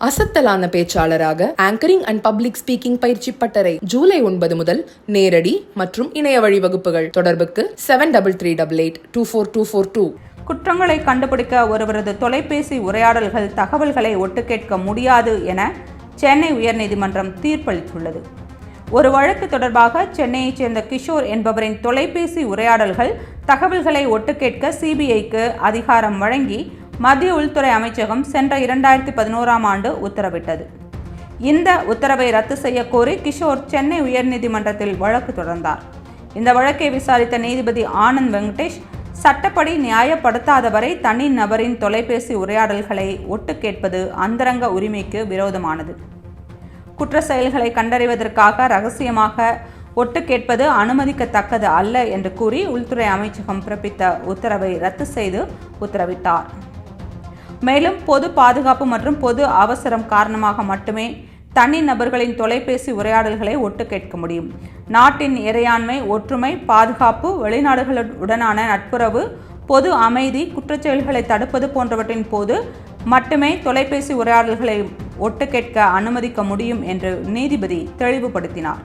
அசத்தலான பேச்சாளராக anchoring and public speaking பயிற்சி பட்டறை ஜூலை ஒன்பது முதல் நேரடி மற்றும் இணைய வழி வகுப்புகள் தொடர்புக்கு seven double three double eight two four two four two குற்றங்களை கண்டுபிடிக்க ஒருவரது தொலைபேசி உரையாடல்கள் தகவல்களை ஒட்டுக்கேட்க முடியாது என சென்னை உயர்நீதிமன்றம் தீர்ப்பளித்துள்ளது. ஒரு வழக்கு தொடர்பாக சென்னையைச் சேர்ந்த கிஷோர் என்பவரின் தொலைபேசி உரையாடல்கள் தகவல்களை ஒட்டுக்கேட்க சிபிஐக்கு அதிகாரம் வழங்கி மத்திய உள்துறை அமைச்சகம் சென்ற இரண்டாயிரத்தி பதினோராம் ஆண்டு உத்தரவிட்டது. இந்த உத்தரவை ரத்து செய்ய கோரி கிஷோர் சென்னை உயர்நீதிமன்றத்தில் வழக்கு தொடர்ந்தார். இந்த வழக்கை விசாரித்த நீதிபதி ஆனந்த் வெங்கடேஷ் சட்டப்படி நியாயப்படுத்தாதவரை தனி நபரின் தொலைபேசி உரையாடல்களை ஒட்டு கேட்பது அந்தரங்க உரிமைக்கு விரோதமானது. குற்ற செயல்களை கண்டறிவதற்காக ரகசியமாக ஒட்டு கேட்பது அனுமதிக்கத்தக்கது அல்ல என்று கூறி உள்துறை அமைச்சகம் பிறப்பித்த உத்தரவை ரத்து செய்து உத்தரவிட்டார். மேலும் பொது பாதுகாப்பு மற்றும் பொது அவசரம் காரணமாக மட்டுமே தனி நபர்களின் தொலைபேசி உரையாடல்களை ஒட்டு கேட்க முடியும். நாட்டின் இறையாண்மை ஒற்றுமை பாதுகாப்பு வெளிநாடுகளுடனான நட்புறவு பொது அமைதி குற்றச்செயல்களை தடுப்பது போன்றவற்றின் போது மட்டுமே தொலைபேசி உரையாடல்களை ஒட்டு கேட்க அனுமதிக்க முடியும் என்று நீதிபதி தெளிவுபடுத்தினார்.